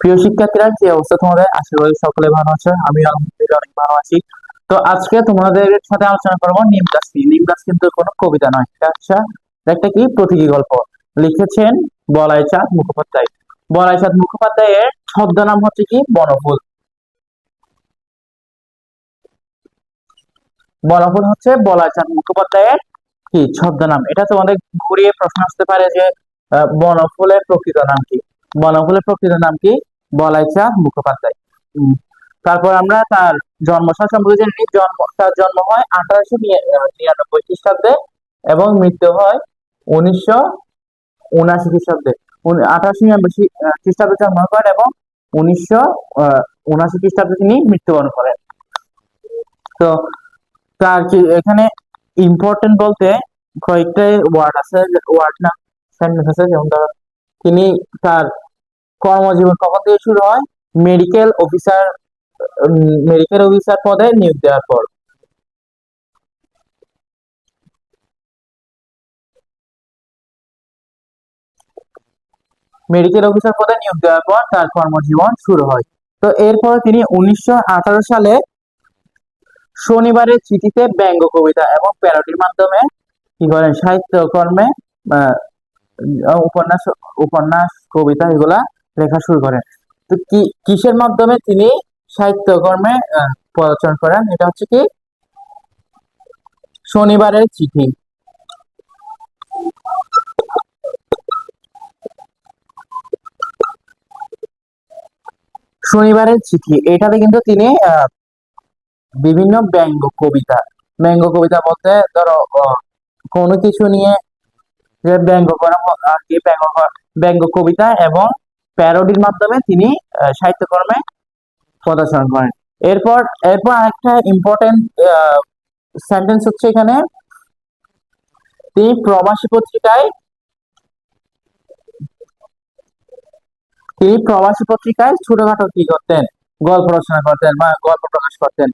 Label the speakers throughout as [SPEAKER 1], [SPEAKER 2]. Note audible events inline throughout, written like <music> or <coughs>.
[SPEAKER 1] প্রিয় শিক্ষার্থীরা কি অবস্থা তোমাদের, আশা করি সকলে ভালো আছো আমি আলহামদুলিল্লাহ অনেক ভালো আছি। তো আজকে তোমাদের সাথে আলোচনা করব নিম গাছ নিয়ে। নিম কিন্তু কোনো কবিতা নয়, এটা হচ্ছে একটা কি? প্রতীকী গল্প। লিখেছেন বলাই চাঁদ মুখোপাধ্যায়। বলাই চাঁদ মুখোপাধ্যায়ের ছদ্মনাম হচ্ছে কি? বনফুল। বনফুল হচ্ছে বলাই চাঁদ মুখোপাধ্যায়ের কি? ছদ্মনাম এটা তোমাদের ঘুরিয়ে প্রশ্ন আসতে পারে যে বনফুলের প্রকৃত নাম কি? বনফুলের প্রকৃত নাম কি? বলাই চাঁদ মুখোপাধ্যায় তারপর আমরা তার জন্মসাল সম্পর্কে জেনে। জন্ম, তার জন্ম হয় আঠারোশো নিরানব্বই খ্রিস্টাব্দে এবং মৃত্যু হয় উনিশশো উনাশি খ্রিস্টাব্দে। আঠারোশো নিরানব্বই খ্রিস্টাব্দে জন্মগ্রহণ করেন এবং উনিশশো উনাশি খ্রিস্টাব্দে তিনি মৃত্যুবরণ করেন। তো তার কি, এখানে ইম্পর্টেন্ট বলতে কয়েকটা ওয়ার্ড আছে ওয়ার্ড না আছে। যেমন ধরো, তিনি তার কর্মজীবন কখন থেকে শুরু হয়? মেডিকেল অফিসার মেডিকেল অফিসার পদে নিয়োগ দেওয়ার পর। মেডিকেল অফিসার পদে নিয়োগ দেওয়ার পর তার কর্মজীবন শুরু হয়। তো এরপর তিনি উনিশশো আঠারো সালে শনিবারের চিঠিতে ব্যঙ্গ কবিতা এবং প্যারোডির মাধ্যমে কি করেন? সাহিত্যকর্মে উপন্যাস উপন্যাস, কবিতা এগুলা লেখা শুরু করেন। তো কি, কিসের মাধ্যমে তিনি সাহিত্যকর্মে প্রদর্শন করেন? এটা হচ্ছে কি? শনিবারের চিঠি। শনিবারের চিঠি। এটাতে কিন্তু তিনি বিভিন্ন ব্যঙ্গ কবিতা ব্যঙ্গ কবিতা বলতে ধরো কোনো কিছু নিয়ে যে ব্যঙ্গ করা, আর কি ব্যঙ্গ ব্যঙ্গ কবিতা এবং প্যারোডির মাধ্যমে তিনি সাহিত্যকর্মে প্রদর্শন করেন। এরপর এরপর আরেকটা ইম্পর্টেন্ট সেন্টেন্স হচ্ছে এখানে, তিনি প্রবাসী পত্রিকায়, তিনি প্রবাসী পত্রিকায় ছোটখাটো কি করতেন? গল্প রচনা করতেন বা গল্প প্রকাশ করতেন।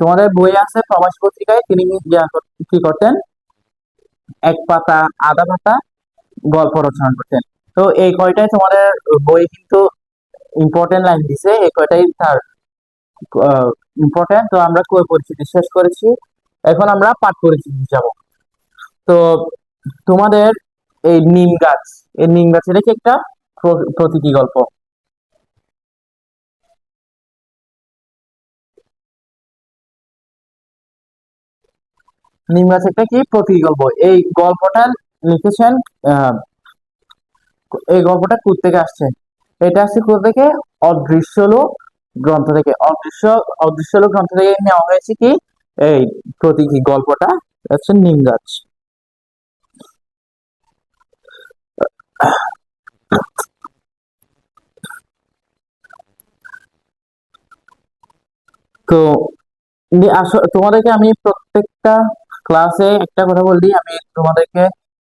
[SPEAKER 1] তোমাদের বই আছে, প্রবাসী পত্রিকায় তিনি কি করতেন? এক পাতা, আধা পাতা গল্প রচনা করতেন। তো এই কয়টাই তোমাদের বই কিন্তু ইম্পর্টেন্ট লাইন দিছে এই কয়টাই তার ইম্পর্টেন্ট তো আমরা পরিচিতি শেষ করেছি। এখন আমরা পাঠ পরিচিতি যাব। তো তোমাদের এই নিম গাছ এই নিম গাছের একটা প্র- প্রতীকী গল্প। নিম গাছ একটা কি? প্রতীকী গল্প। এই গল্পটা লিখেছেন আহ, এই গল্পটা কোথা থেকে আসছে। এটা আসছে কোথা থেকে? অদৃশ্য লোক গ্রন্থ থেকে। অদৃশ্য অদৃশ্য লোক গ্রন্থ থেকে নেওয়া হয়েছে কি? এই প্রতীকী গল্পটা হচ্ছে নিম গাছ। তো তোমাদেরকে আমি প্রত্যেকটা ক্লাসে একটা কথা বলি। আমি তোমাদেরকে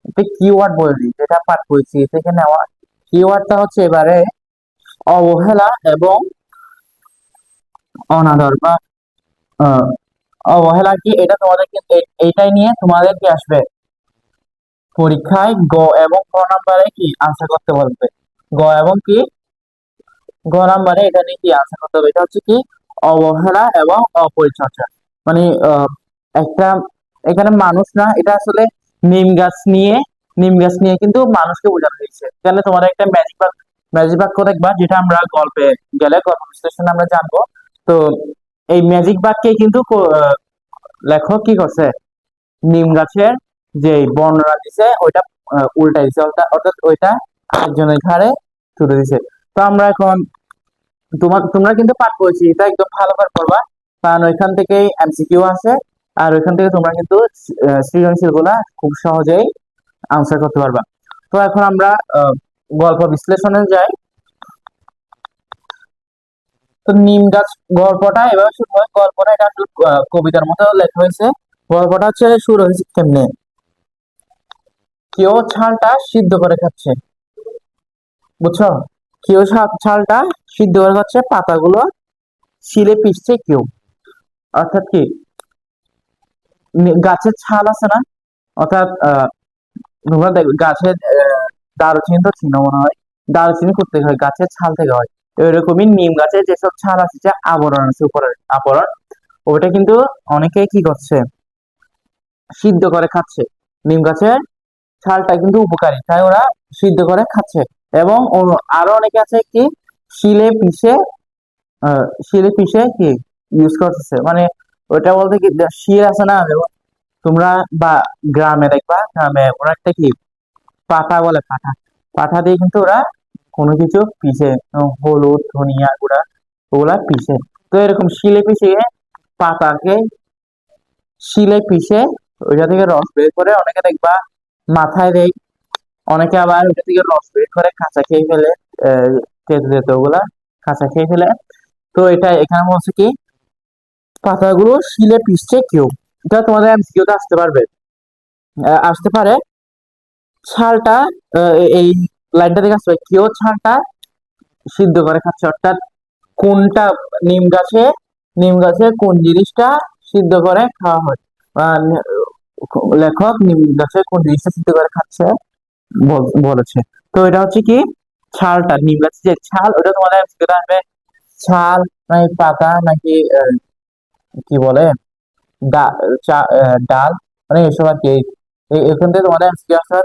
[SPEAKER 1] একটা কিওয়ার্ড বলে যেটা পাঠ করেছি থেকে নেওয়া কিওয়ার্ডটা হচ্ছে এবারে অবহেলা এবং অনাদর বা অবহেলা কি, এটা তোমাদেরকে এ- এইটাই নিয়ে তোমাদের কি আসবে? পরীক্ষায় গ এবং ক নাম্বারে কি আনসার করতে বলবে? গ এবং কি? গ নাম্বারে এটা নিয়ে কি আনসার করতে হবে? এটা হচ্ছে কি অবহেলা এবং অপরিচর্যা। মানে একটা, এখানে মানুষ না, এটা আসলে নিম গাছ নিয়ে, নিম গাছ নিয়ে কিন্তু মানুষকে বোঝানো হয়েছে। তাহলে তোমার একটা ম্যাজিক ম্যাজিক বাক্য দেখবা, যেটা আমরা গল্পে গেলে গল্প বিশ্লেষণে আমরা জানব। তো এই ম্যাজিক বাক্যে কিন্তু লেখক কি করছে? নিম গাছের যে বর্ণনা দিছে, ওইটা উল্টা দিছে। অর্থাৎ ওইটা একজনের ঘাড়ে তুলে দিছে। তো আমরা এখন তোমার তোমরা কিন্তু পাঠ করেছি এটা একদম ভালো করে করবা কারণ ওইখান থেকেই এমসিকিউ আছে। আর ওইখান থেকে তোমরা কিন্তু সৃজনশীলগুলা খুব সহজেই আনসার করতে পারবা। তো এখন আমরা গল্প বিশ্লেষণে যাই। তো নিম গাছ গল্পটা এভাবে শুরু হয়। গল্পটা এটা আসলে কবিতার মতো লেখা হয়েছে। গল্পটা হচ্ছে, শুরু হয়েছে কেমনে? কেউ ছালটা সিদ্ধ করে খাচ্ছে? বুঝছ? কেউ ছালটা সিদ্ধ করে খাচ্ছে? পাতাগুলো শিলে পিষছে কেউ অর্থাৎ কি? গাছের ছাল আছে না? অর্থাৎ তোমরা দেখবে গাছের দারুচিনি তো চিনো মনে হয়। দারুচিনি করতে হয় গাছের ছাল থেকে হয়। এরকমই নিম গাছের যেসব ছাল আছে, যে আবরণ আছে, উপরের আবরণ, ওটা কিন্তু অনেকে কি করছে? সিদ্ধ করে খাচ্ছে। নিম গাছের ছালটা কিন্তু উপকারী, তাই ওরা সিদ্ধ করে খাচ্ছে। এবং আরও অনেকে আছে কি, শিলে পিষে শিলে পিষে কি ইউজ করতেছে। মানে ওটা বলতে কি শির আছে না তোমরা বা গ্রামে দেখবা গ্রামে ওরা একটা কি পাতা বলে পাতা পাতা দিয়ে কিন্তু ওরা কোনো কিছু উম, হলুদ ধনিয়া গুঁড়া ওগুলা পিষে। তো এরকম শিলে পিষে পাতাকে শিলে পিষে ওইটা থেকে রস বের করে অনেকে দেখবা মাথায় দেয় অনেকে আবার ওইটা থেকে রস বের করে কাঁচা খেয়ে ফেলে আহ, তেতো তেতো ওগুলা কাঁচা খেয়ে ফেলে। তো এটা এখানে বলছে কি পাতাগুলো শিলে পিষছে কেউ। এটা তোমাদের এমসিকিউতে আসতে পারবে। আসতে পারে। ছালটা এই লাইনটা থেকে আসবে কেউ ছালটা সিদ্ধ করে খাচ্ছে? অর্থাৎ কোনটা নিম গাছে নিম গাছে কোন জিনিসটা সিদ্ধ করে খাওয়া হয়? লেখক নিম গাছে কোন জিনিসটা সিদ্ধ করে খাচ্ছে বল- বলেছে। তো এটা হচ্ছে কি? ছালটা, নিম গাছের যে ছাল, ওটা তোমাদের আসবে। ছাল নাকি পাতা নাকি কি বলে? ডাল মানে এসব আর কি। এখান থেকে তোমাদের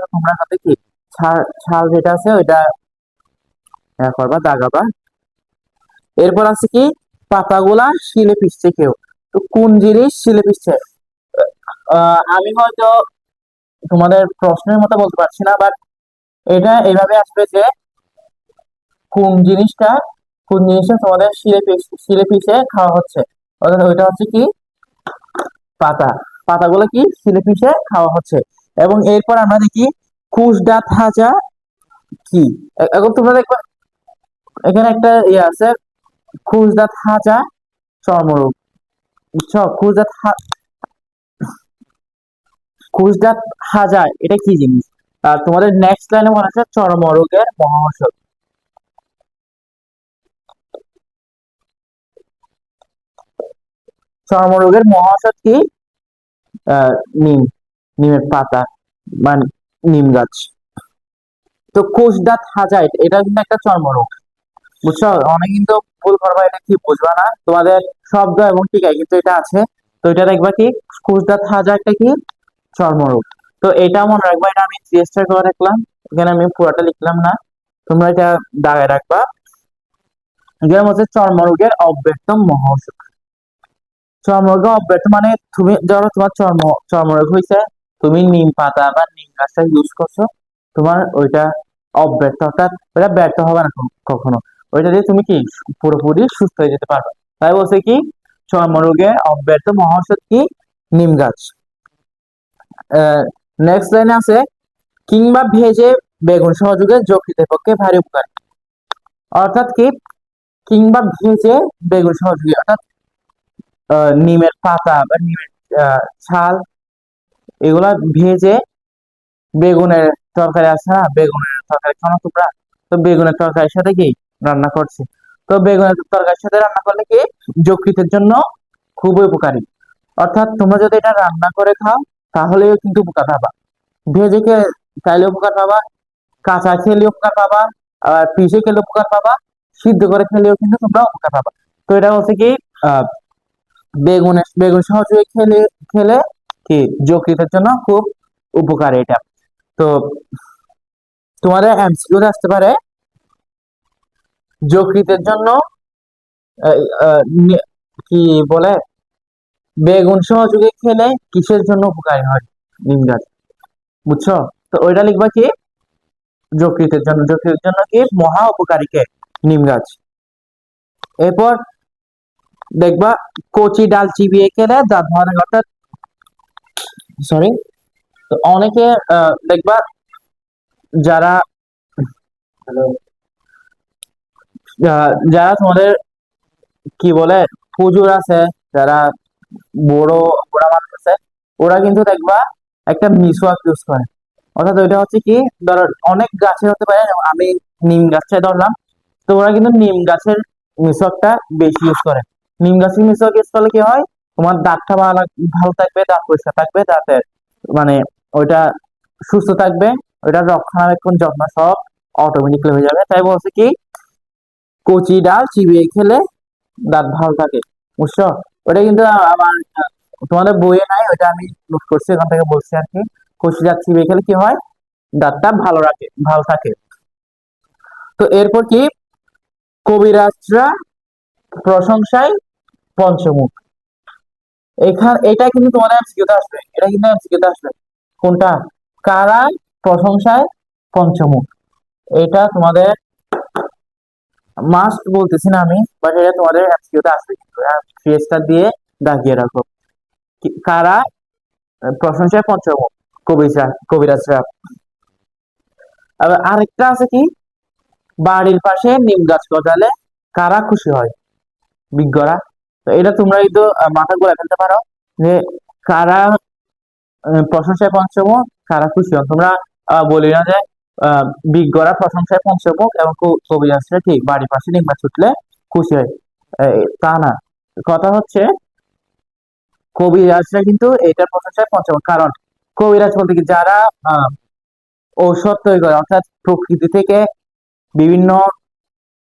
[SPEAKER 1] তোমরা হাতে কি? ছাল যেটা আছে ওইটা করবা দাগাবা। এরপর আছে কি? পাতাগুলা শিলে পিষছে কেউ। তো কোন জিনিস শিলে আহ, আমি হয়তো তোমাদের প্রশ্নের মতো বলতে পারছি না বাট এটা এভাবে আসবে যে কোন জিনিসটা কোন জিনিসটা তোমাদের শিলে শিলে পিষে খাওয়া হচ্ছে। অর্থাৎ ওইটা হচ্ছে কি? পাতা। পাতাগুলো কি? শিলে পিষে খাওয়া হচ্ছে। এবং এরপর আমরা দেখি কুশডা থাজা কি? এ- এখন তোমরা দেখবে, এখানে একটা ইয়ে আছে খুশদা থাজা চর্মরোগ। বুঝছ? খুশদা খুশদা হাজা এটা কি জিনিস? আর তোমাদের নেক্সট লাইনে বলা আছে চর্মরোগের মহাঔষধ চর্মরোগের মহাঔষধ কি? নিম, নিমের পাতা মানে নিম গাছ। তো কোষদাঁত হাজা এটা কিন্তু একটা চর্মরোগ। বুঝছ? অনেক কিন্তু ভুল করবা, এটা কি বুঝবা না? তোমাদের শব্দ এবং টিকায় কিন্তু এটা আছে। তো এটা দেখবা কি? কোষদাঁত হাজা একটা কি? চর্মরোগ। তো এটা মনে রাখবা, এটা আমি চেষ্টা করে রাখলাম এখানে আমি পুরোটা লিখলাম না। তোমরা এটা দাগায় রাখবা। এখানে হচ্ছে চর্মরোগের অব্যক্ত মহৌষধ চর্মরোগ অব্যক্ত মানে তুমি ধরো তোমার চর্ম, চর্মরোগ হয়েছে তুমি নিম পাতা বা নিম গাছটা ইউজ করছ, তোমার ওইটা অব্যর্থ, অর্থাৎ ওটা ব্যর্থ হবে না কখনো। ওইটা দিয়ে তুমি কি পুরোপুরি সুস্থ হয়ে যেতে পারবে। তাই বলছে কি, চর্মরোগে অব্যর্থ কি? নিম গাছ। নেক্সট লাইনে আছে, কিংবা ভেজে বেগুন সহযোগে যকৃতের পক্ষে ভারী উপকারী। অর্থাৎ কি? কিংবা ভেজে বেগুন সহযোগী, অর্থাৎ নিমের পাতা বা নিমের ছাল, এগুলা ভেজে বেগুনের তরকারি আছে না? বেগুনের তরকারি খাও না তোমরা? তো বেগুনের তরকারির সাথে কি রান্না করছে? তো বেগুনের তরকারির সাথে রান্না করলে কি? যকৃতের জন্য খুবই উপকারী। অর্থাৎ তোমরা যদি এটা রান্না করে খাও, তাহলেও কিন্তু উপকার পাবা। ভেজে কে চাইলে উপকার পাবা, কাঁচা খেলে উপকার পাবা, আর পিষে খেলে উপকার পাবা, সিদ্ধ করে খেলেও কিন্তু তোমরা উপকার পাবা। তো এটা হচ্ছে কি আহ বেগুনের, বেগুন সহযোগে খেলে খেলে কি যকৃতের জন্য খুব উপকারী এটা। তো তোমাদের এমসিকিউ আসতে পারে যকৃতের জন্য কি বলে, বেগুন সহযোগে খেলে কিসের জন্য উপকারী হয়? নিম গাছ। বুঝছ? তো ওইটা লিখবা কি? যকৃতের জন্য যকৃতের জন্য কি মহা উপকারী কে নিম গাছ। এরপর দেখবা, কচি ডাল চিবিয়ে খেলে দাঁত ভাঙে অর্থাৎ সরি তো অনেকে দেখবা, যারা যারা তোমাদের, কি বলে, হুজুর আছে, যারা বড় বড় মানুষ আছে, ওরা কিন্তু দেখবা, একটা মিসওয়াক ইউজ করে। অর্থাৎ ওইটা হচ্ছে কি, ধরো, অনেক গাছের হতে পারে আমি নিম গাছটা ধরলাম, তো ওরা কিন্তু নিম গাছের মিসওয়াকটা বেশি ইউজ করে। নিম গাছের মিসওয়াক ইউজ করলে কি হয়? তোমার দাঁতটা ভালো ভালো থাকবে, দাঁত পরিষ্কার থাকবে, দাঁতের মানে ওইটা সুস্থ থাকবে ওইটার রক্ষণাবেক্ষণ যত্ন সব অটোমেটিকলি হয়ে যাবে। তাই বলছে কি, কচি ডাল চিবিয়ে খেলে দাঁত ভালো থাকে, বুঝছ? ওটা কিন্তু আমার তোমাদের বইয়ে নাই ওটা আমি নোট করছি ওখান থেকে বলছি আর কি। কচি ডাল চিবিয়ে খেলে কি হয়? দাঁতটা ভালো রাখে, ভালো থাকে। তো এরপর কি? কবিরাজরা প্রশংসায় পঞ্চমুখ। এখান, এটা কিন্তু তোমাদের আসবে। এটা কিন্তু আসবে। কোনটা? কারা? প্রশংসায় পঞ্চমুখ। এটা তোমাদের মাস্ট বলতেছি না আমি বাট এটা তোমাদের এমসিকিউতে আসবে কিন্তু। দিয়ে রাখো। কারা? প্রশংসায় পঞ্চমুখ। কবিরা কবিরাজরা আবার আরেকটা আছে কি? বাড়ির পাশে নিম গাছ গজালে কারা খুশি হয়? বিজ্ঞরা। তো এটা তোমরা কিন্তু মাথা গোলা ফেলতে পারো যে কারা প্রশংসায় পঞ্চমুখ, কারা খুশি হন। তোমরা বলি না যে বিজ্ঞরা প্রশংসায় পঞ্চমুখ এবং কবি কবিরাজরা ঠিক বাড়ির পাশে নিম ছুটলে খুশি হয়। তা না। কথা হচ্ছে কবি কবিরাজরা কিন্তু এটার প্রশংসায় পঞ্চমুখ। কারণ কবিরাজ বলতে কি, যারা ঔষধ তৈরি করে, অর্থাৎ প্রকৃতি থেকে বিভিন্ন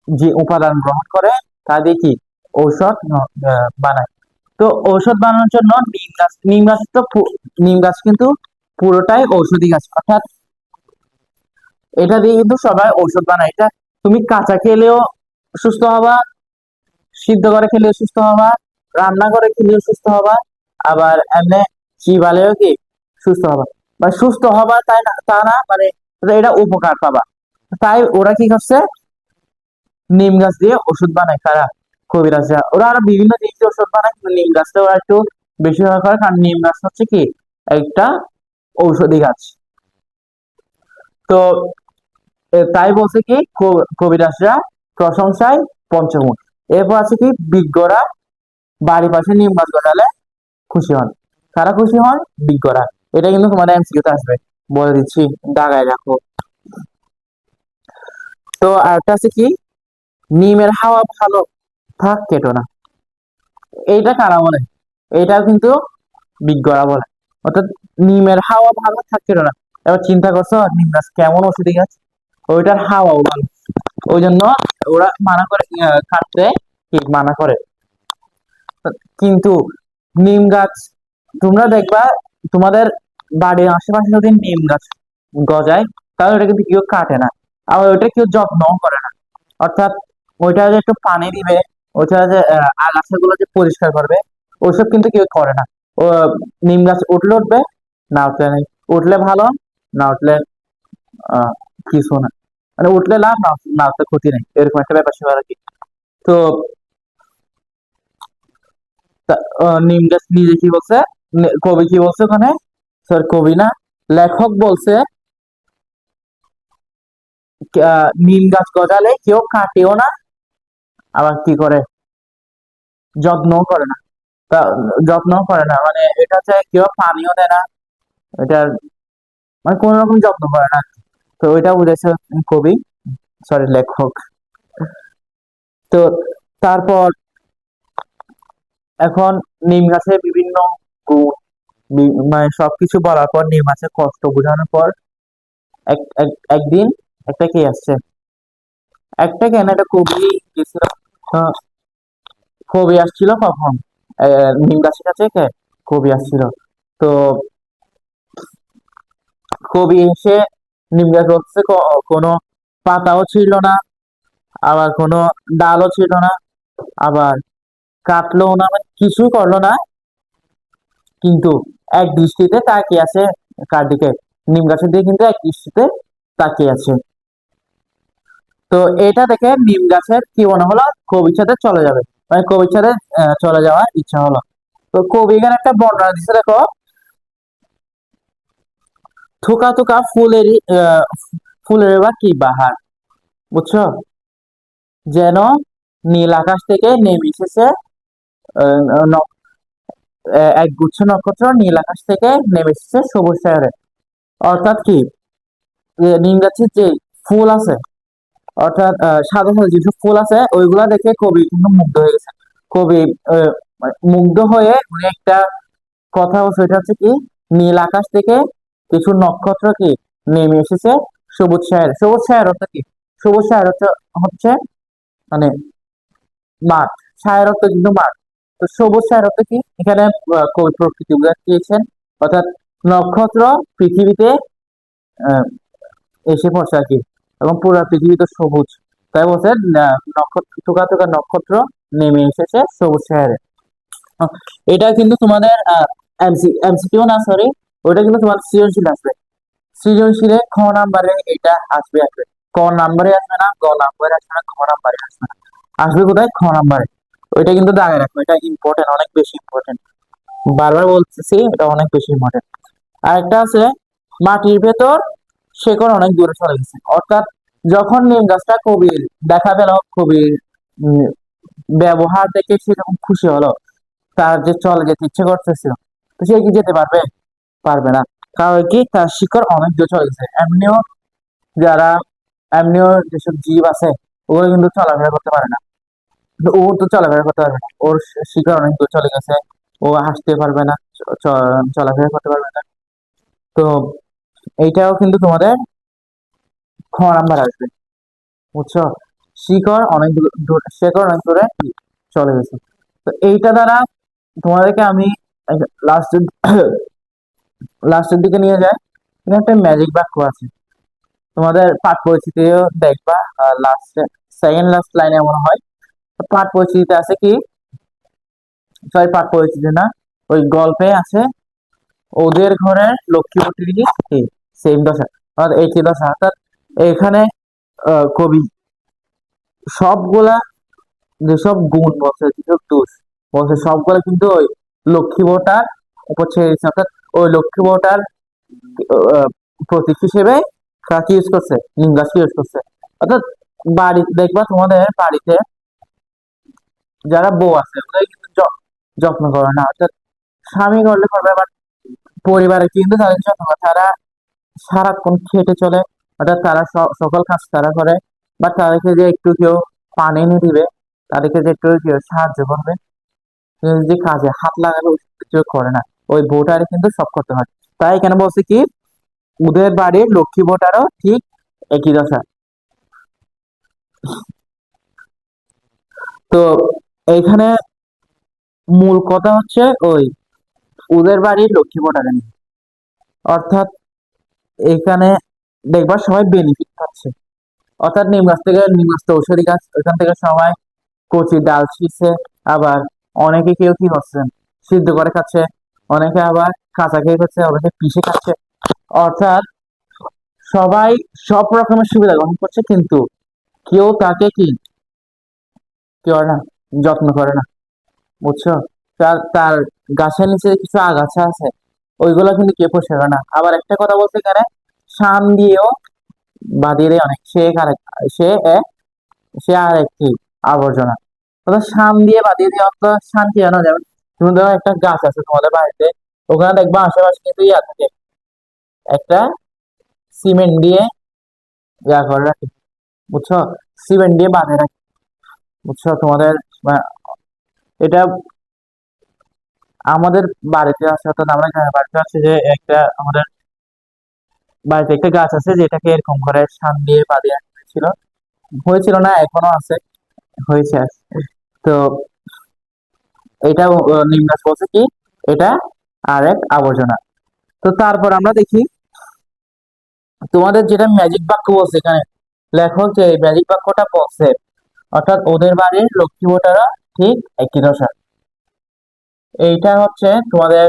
[SPEAKER 1] যে উপাদান গ্রহণ করে তা দিয়ে কি ঔষধ বানায়। তো ঔষধ বানানোর জন্য নিম গাছ নিম গাছ তো নিম গাছ কিন্তু পুরোটাই ঔষধি গাছ। অর্থাৎ এটা দিয়ে কিন্তু সবাই ঔষধ বানায়। এটা তুমি কাঁচা খেলেও সুস্থ হবা, সিদ্ধ করে খেলেও সুস্থ হবা রান্না করে খেলেও সুস্থ হবা, আবার এমনি চিবালেও কি সুস্থ হবা। বা সুস্থ হবা তাই না, তা না মানে এটা উপকার পাবা। তাই ওরা কি করছে? নিম গাছ দিয়ে ওষুধ বানায়। কারা? কবিরাজরা ওরা আরও বিভিন্ন জিনিস ওষুধ বানায়, কিন্তু নিম গাছটা ওরা একটু বেশি ব্যবহার করে, কারণ নিম গাছ হচ্ছে কি, একটা ঔষধি গাছ। তো তাই বলছে কি, ক- কবিরাজরা প্রশংসায় পঞ্চমুখ। এরপর আছে কি, বিজ্ঞরা বাড়ির পাশে নিম গাছ গজালে খুশি হন। কারা খুশি হন? বিজ্ঞরা। এটা কিন্তু তোমাদের এমসিকিউতে আসবে। বলে দিচ্ছি, দাগায় রাখো। তো আরেকটা আছে কি, নিমের হাওয়া ভালো থাক কেটো না। এইটা কারা বলে? এটা কিন্তু বিজ্ঞরা বলে। অর্থাৎ নিমের হাওয়া ভালো থাক, কেটো না। এবার চিন্তা করছ, নিম গাছ কেমন ওষুধি গাছ? ওইটার হাওয়াও ভালো। ওই জন্য ওরা মানা করে কাটতে ঠিক মানা করে। কিন্তু নিম গাছ, তোমরা দেখবা, তোমাদের বাড়ির আশেপাশে যদি নিম গাছ গজায়, তাহলে ওটা কিন্তু কেউ কাটে না। আবার ওইটা কেউ যত্নও করে না। অর্থাৎ ওইটা একটু পানি দিবে ওইটা যে আগাছাগুলো যে পরিষ্কার করবে, ওইসব কিন্তু কেউ করে না। ও, নিম গাছ উঠলে উঠবে, না উঠলে নেই। উঠলে ভালো, না উঠলে কিছু না। মানে উঠলে লাভ, না না উঠলে ক্ষতি নেই। এরকম একটা ব্যাপার স্যাপার আর কি। তো নিম গাছ নিজে কি বলছে? কবি কি বলছে ওখানে? সরি কবি না? লেখক বলছে নিম গাছ গজালে কেউ কাটেও না আবার কি করে? যত্নও করে না। তা যত্ন করে না। মানে এটা হচ্ছে কেউ পানিও দেয় না। এটার মানে কোন রকম যত্ন করে না। তো ওইটা বুঝেছে কবি সরি লেখক। তো তারপর এখন নিম গাছের বিভিন্ন গুণ মানে সবকিছু বলার পর নিম গাছের কষ্ট বোঝানোর পর এক এক- একদিন একটা কে আসছে? একটা কেন? একটা কবি গেছিল আহ, কবি আসছিল কখন? আহ, নিম গাছের কাছে কে? কবি আসছিল। তো কবি এসে নিম গাছ বলছে কোনো পাতাও ছিল না আবার কোনো ডালও ছিল না আবার কাটলো না মানে কিছুই করল না। কিন্তু এক দৃষ্টিতে তাকিয়ে আছে কার দিকে? নিম গাছের দিকে কিন্তু এক দৃষ্টিতে তাকিয়ে আছে। তো এটা দেখে নিম গাছের কি মনে হলো? কবির সাথে চলে যাবে। মানে কবির সাথে চলে যাওয়ার ইচ্ছা হলো। তো কবি এখানে একটা বর্ণনা দিচ্ছে দেখো। থোকা থোকা ফুলের ফুলের বা কি? বাহার। বুঝছ? যেন নীল আকাশ থেকে নেমে এসেছে এক গুচ্ছ নক্ষত্র নীল আকাশ থেকে নেমে এসেছে সবুজ শহরে অর্থাৎ কি? নিম গাছের যে ফুল আছে অর্থাৎ সাদা যেসব ফুল আছে, ওইগুলা দেখে কবি কিন্তু মুগ্ধ হয়ে গেছে কবি মুগ্ধ হয়ে উনি একটা কথা সেটা হচ্ছে কি, নীল আকাশ থেকে কিছু নক্ষত্র কি নেমে এসেছে? সবুজ শহর সবুজ শহর অর্থাৎ কি? সবুজ শহর হচ্ছে হচ্ছে মানে মাঠ। ছায়ের অর্থ কিন্তু মাঠ। তো সবুজ ছায়ের অর্থ কি? এখানে কবি প্রকৃতি বুঝাচ্ছেন অর্থাৎ নক্ষত্র পৃথিবীতে এসে পড়ছে আর কি। এবং পুরো পৃথিবী তো সবুজ। তাই বলছে নক্ষত্র টুকা নক্ষত্র নেমে এসেছে সবুজ শহরে। এটা কিন্তু তোমাদের এমসি না সরি ওটা কিন্তু তোমার সৃজনশীল আসবে। সৃজনশীলে খ নাম্বারে এটা আসবে আসবে। ক নাম্বারে আসবে না, গ নাম্বারে আসবে না, খ নাম্বারে আসবে না। আসবে কোথায়? খ নাম্বারে। ওইটা কিন্তু দাগে রাখো, এটা ইম্পর্টেন্ট অনেক বেশি ইম্পর্টেন্ট বারবার বলতেছি, এটা অনেক বেশি ইম্পর্টেন্ট আর একটা আছে, মাটির ভেতর শেকড় অনেক দূরে চলে গেছে। অর্থাৎ যখন নিম গাছটা কবির, দেখা পেল কবির ব্যবহার দেখে সে যখন খুশি হলো, তার যে চলে যেতে ইচ্ছে করতেছিল তো সে কি যেতে পারবে? পারবে না। কারণ কি? তার শিকড় অনেক দূরে চলে গেছে। এমনিও যারা, এমনিও যেসব জীব আছে ওগুলো কিন্তু চলাফেরা করতে পারে না। ও তো চলাফেরা করতে পারবে না। ওর শিকড় অনেক দূর চলে গেছে। ও হাসতে পারবে না চলাফেরা করতে পারবে না। তো এইটাও কিন্তু তোমাদের খ নাম্বার আসবে। বুঝছ? শিকড় অনেক দূর- শিকড় অনেক দূরে চলে গেছে। তো এইটা দ্বারা তোমাদেরকে আমি লাস্টের লাস্টের <coughs> দিকে নিয়ে যাই। এখানে একটা ম্যাজিক বাক্য আছে। তোমাদের পাঠ পরিচিতিও দেখবা লাস্ট সেকেন্ড লাস্ট লাইনে এমন হয়। পাঠ পরিচিতিতে আছে কি? সরি, পাঠ পরিচিতি না, ওই গল্পে আছে, ওদের ঘরের লক্ষ্মীপতির কি? সেম দশা। অর্থাৎ একই দশা, অর্থাৎ এখানে কবি সবগুলা যেসব গুণ বলছে যেসব দোষ বলছে সবগুলা কিন্তু ওই লক্ষ্মী বউটার উপর ছেড়ে অর্থাৎ ওই লক্ষ্মী আহ, প্রতীক হিসেবে কাকে ইউজ করছে? গাছকে ইউজ করছে। অর্থাৎ বাড়ি দেখবা তোমাদের বাড়িতে যারা বউ আছে ওরা কিন্তু যত্ন করে না। অর্থাৎ স্বামী করলে করবে বাট পরিবারে কিন্তু তাদের যত্ন করে তারা সারাক্ষণ খেটে চলে। অর্থাৎ তারা সকল কাজ তারা করে বা তাদেরকে যে একটু কেউ পানি এনে দিবে, তাদেরকে যে একটু কেউ সাহায্য করবে যে কাজে হাত লাগাবে কেউ করে না। ওই বউটারে কিন্তু সব করতে হয়। তাই এখানে বলছে কি, ওদের বাড়ির লক্ষ্মী ভোটারও ঠিক একই দশা। তো এখানে মূল কথা হচ্ছে ওই, ওদের বাড়ির লক্ষ্মী নিয়ে। অর্থাৎ এখানে দেখবা সবাই বেনিফিট পাচ্ছে। অর্থাৎ নিম গাছ থেকে নিম গাছ ঔষধি গাছ, ওইখান থেকে সবাই কচি ডাল ছিঁড়ছে, আবার অনেকে কেউ কি করছেন সিদ্ধ করে খাচ্ছে, অনেকে আবার কাঁচা খেয়ে খাচ্ছে অনেকে পিষে খাচ্ছে। অর্থাৎ সবাই সব রকমের সুবিধা গ্রহণ করছে, কিন্তু কেউ তাকে কি কি করে না, যত্ন করে না, বুঝছ? তার তার গাছের নিচে কিছু আগাছা আছে, ওইগুলো কিন্তু কেউ পরিষ্কার করে না। আবার একটা কথা বলতে গেলে শান দিয়েও দেয় অনেক। সে আরেক সে সে আর একটি আবর্জনা। অর্থাৎ শান দিয়ে বাদিয়ে দেওয়া অর্থ শান্তি আনা যাবে তুমি ধরো একটা গাছ আছে তোমাদের বাড়িতে, ওখানে দেখবা আশেপাশে কিন্তু ইয়া থাকে। একটা সিমেন্ট দিয়ে ইয়া করে রাখে। বুঝছ? সিমেন্ট দিয়ে বাঁধে রাখে। বুঝছ? তোমাদের এটা আমাদের বাড়িতে আছে, অর্থাৎ আমরা গ্রামের বাড়িতে আছে যে একটা আমাদের বাড়িতে একটা গাছ আছে যেটাকে এরকম করে শান দিয়ে বাঁধিয়ে ছিল হয়েছিল। না এখনও আছে হয়েছে তো এটা আহ, নিম বলছে কি? এটা আরেক আবর্জনা। তো তারপর আমরা দেখি তোমাদের যেটা ম্যাজিক বাক্য বলছে এখানে লেখক যে ম্যাজিক বাক্যটা বলছে অর্থাৎ ওদের বাড়ির লক্ষ্মী বোটারা ঠিক একই দশা। এইটা হচ্ছে তোমাদের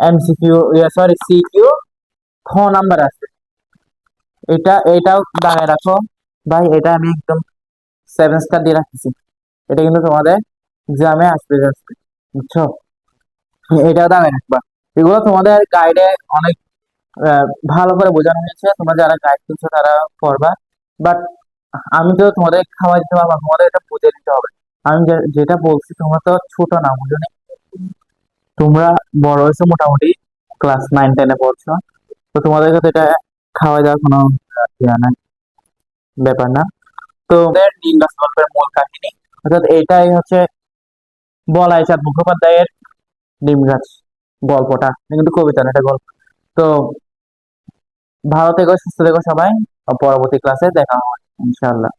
[SPEAKER 1] এমসিকিউ সরি সিকিউ খ নাম্বার আছে। এটা, এটাও দাগায় রাখো। ভাই, এটা আমি একদম সেভেন স্টার দিয়ে রাখতেছি। এটা কিন্তু তোমাদের এক্সামে আসবে আসবে বুঝছ? এটাও দাগায় রাখবা। এগুলো তোমাদের গাইডে অনেক ভালো করে বোঝানো হয়েছে। তোমরা যারা গাইড কিনছো তারা পড়বা। বাট আমি তো তোমাদের খাওয়াই দিতে পারব তোমাদের এটা বুঝে নিতে হবে। আমি যেটা বলছি, তোমরা তো ছোট না, বুঝো তোমরা বড় হয়েছো মোটামুটি ক্লাস নাইন টেনে পড়ছো। তো তোমাদের কাছে এটা খাওয়া দেওয়ার কোনো ইয়া নাই ব্যাপার না। তো গল্পের মূল কাহিনী। অর্থাৎ এটাই হচ্ছে বলাই চাঁদ মুখোপাধ্যায়ের নিম গাছ গল্পটা। কিন্তু কবিতা না এটা গল্প। তো ভালো থেকো সুস্থ থেকো সবাই। পরবর্তী ক্লাসে দেখা হবে ইনশাআল্লাহ।